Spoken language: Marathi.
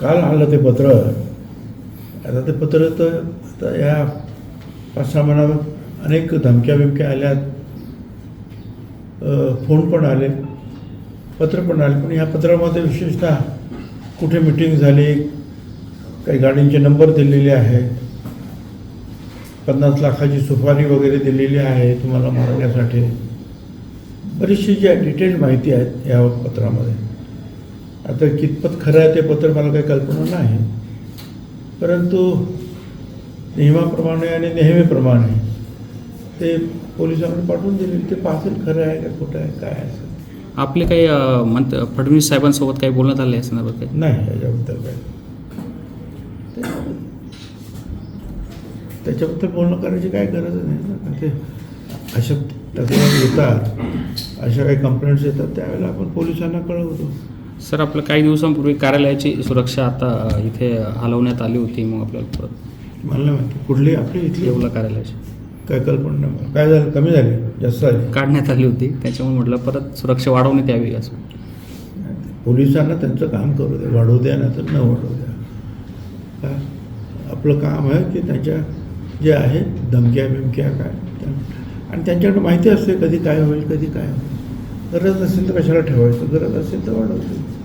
काल आलं ते पत्र. आता ते पत्र तर आता या पाच सहा महिन्यात अनेक धमक्या बिमक्या आल्यात. फोन पण आले. पत्र पण आले. पण या पत्रामध्ये विशेषतः कुठे मिटिंग झाली काही गाडींचे नंबर दिलेले आहेत. पन्नास लाखाची सुपारी वगैरे दिलेली आहे तुम्हाला मारण्यासाठी. बरीचशी जी डिटेल माहिती आहे या पत्रामध्ये. आता कितपत खरं आहे ते पत्र मला काही कल्पना नाही. परंतु नियमाप्रमाणे आणि नेहमीप्रमाणे ते पोलिसांकडे पाठवून दिले. ते पाहतील खरं आहे का खोटं आहे काय आहे असं. आपले काही मंत फडणवीस साहेबांसोबत काही बोलण्यात आले या संदर्भात काही? नाही याच्याबद्दल काय त्याच्याबद्दल बोलणं करायची काय गरज नाही ना. ते अशा तक्रारी येतात अशा काही कंप्लेंट्स येतात त्यावेळेला आपण पोलिसांना कळवतो. सर आपलं काही दिवसांपूर्वी कार्यालयाची सुरक्षा आता इथे हलवण्यात आली होती मग आपल्याला परत मला नाही माहिती. कुठली? आपली इथली? येवला कार्यालयाची. काय कल्पना नाही. मला. काय झालं? कमी झाली? जास्त झाली? काढण्यात आली होती. त्याच्यामुळे म्हटलं परत सुरक्षा वाढवण्यात यावी असं. पोलिसांना त्यांचं काम करू दे वाढवू द्या नाही तर न वाढवू द्या. काय आपलं काम आहे की त्यांच्या जे आहे धमक्या बिमक्या काय? त्या- आणि त्यांच्याकडे माहिती असते कधी काय होईल कधी काय होईल. गरज नसेल तर कशाला ठेवायचं? गरज असेल तर वाढवतो